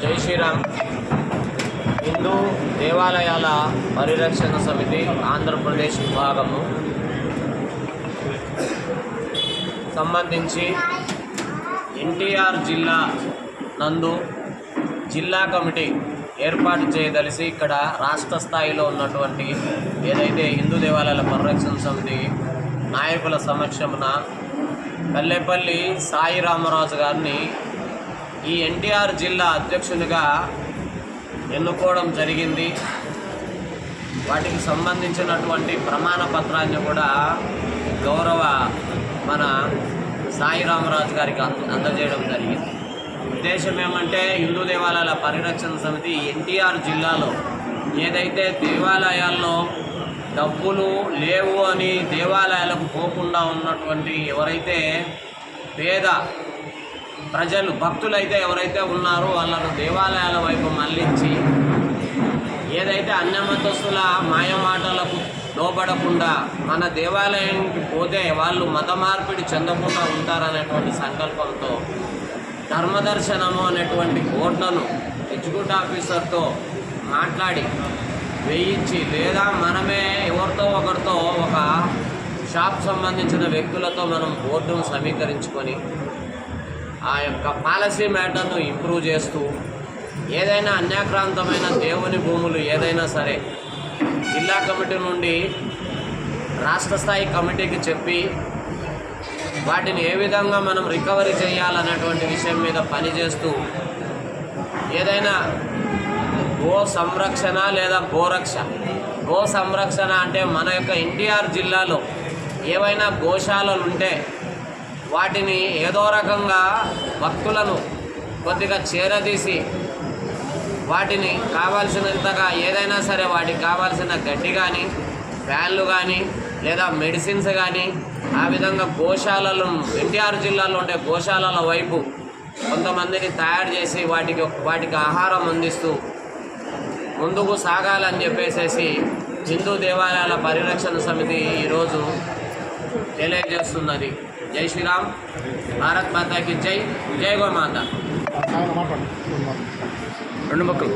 జై శ్రీరామ్. హిందూ దేవాలయాల పరిరక్షణ సమితి ఆంధ్రప్రదేశ్ విభాగము సంబంధించి ఎన్టీఆర్ జిల్లా నందు జిల్లా కమిటీ ఏర్పాటు చేయదలిసి ఇక్కడ రాష్ట్ర స్థాయిలో ఉన్నటువంటి ఏదైతే హిందూ దేవాలయాల పరిరక్షణ సమితి నాయకుల సమక్షమున పల్లెపల్లి సాయి రామరాజు గారిని ఈ ఎన్టీఆర్ జిల్లా అధ్యక్షునిగా ఎన్నుకోవడం జరిగింది. వాటికి సంబంధించినటువంటి ప్రమాణ పత్రాన్ని కూడా గౌరవ మన సాయి రామరాజు గారికి అంద అందజేయడం జరిగింది. ఉద్దేశం ఏమంటే హిందూ దేవాలయాల పరిరక్షణ సమితి ఎన్టీఆర్ జిల్లాలో ఏదైతే దేవాలయాల్లో డబ్బులు లేవు అని దేవాలయాలకు పోకుండా ఉన్నటువంటి ఎవరైతే పేద ప్రజలు భక్తులైతే ఎవరైతే ఉన్నారో వాళ్ళను దేవాలయాల వైపు మళ్ళించి ఏదైతే అన్యమతస్తుల మాయమాటలకు లోబడకుండా మన దేవాలయానికి పోతే వాళ్ళు మత మార్పిడి చెందకుండా ఉంటారనేటువంటి సంకల్పంతో ధర్మదర్శనము అనేటువంటి బోర్డులను ఎగ్జిక్యూటివ్ ఆఫీసర్తో మాట్లాడి వేయించి లేదా మనమే ఎవరితో ఒకరితో ఒక షాప్ సంబంధించిన వ్యక్తులతో మనం బోర్డును సమీకరించుకొని ఆ యొక్క పాలసీ మ్యాటర్ను ఇంప్రూవ్ చేస్తూ ఏదైనా అన్యాక్రాంతమైన దేవుని భూములు ఏదైనా సరే జిల్లా కమిటీ నుండి రాష్ట్ర స్థాయి కమిటీకి చెప్పి వాటిని ఏ విధంగా మనం రికవరీ చేయాలనేటువంటి విషయం మీద పనిచేస్తూ ఏదైనా గో సంరక్షణ లేదా గోరక్ష. గో సంరక్షణ అంటే మన యొక్క ఎన్టీఆర్ జిల్లాలో ఏవైనా గోశాలలు ఉంటే వాటిని ఏదో రకంగా భక్తులను కొద్దిగా చేరదీసి వాటిని కావాల్సినంతగా ఏదైనా సరే వాటికి కావాల్సిన గడ్డి కానీ ఫ్యాన్లు కానీ లేదా మెడిసిన్స్ కానీ ఆ విధంగా గోశాలలు ఎన్టీఆర్ జిల్లాలో ఉండే గోశాలల వైపు కొంతమందిని తయారు చేసి వాటికి వాటికి ఆహారం అందిస్తూ ముందుకు సాగాలని చెప్పేసేసి హిందూ దేవాలయాల పరిరక్షణ సమితి ఈరోజు తెలియజేస్తున్నది. జై శ్రీరామ్. భారత్ మాతాకి జై. జై గోమాత. రెండు మొక్కలు.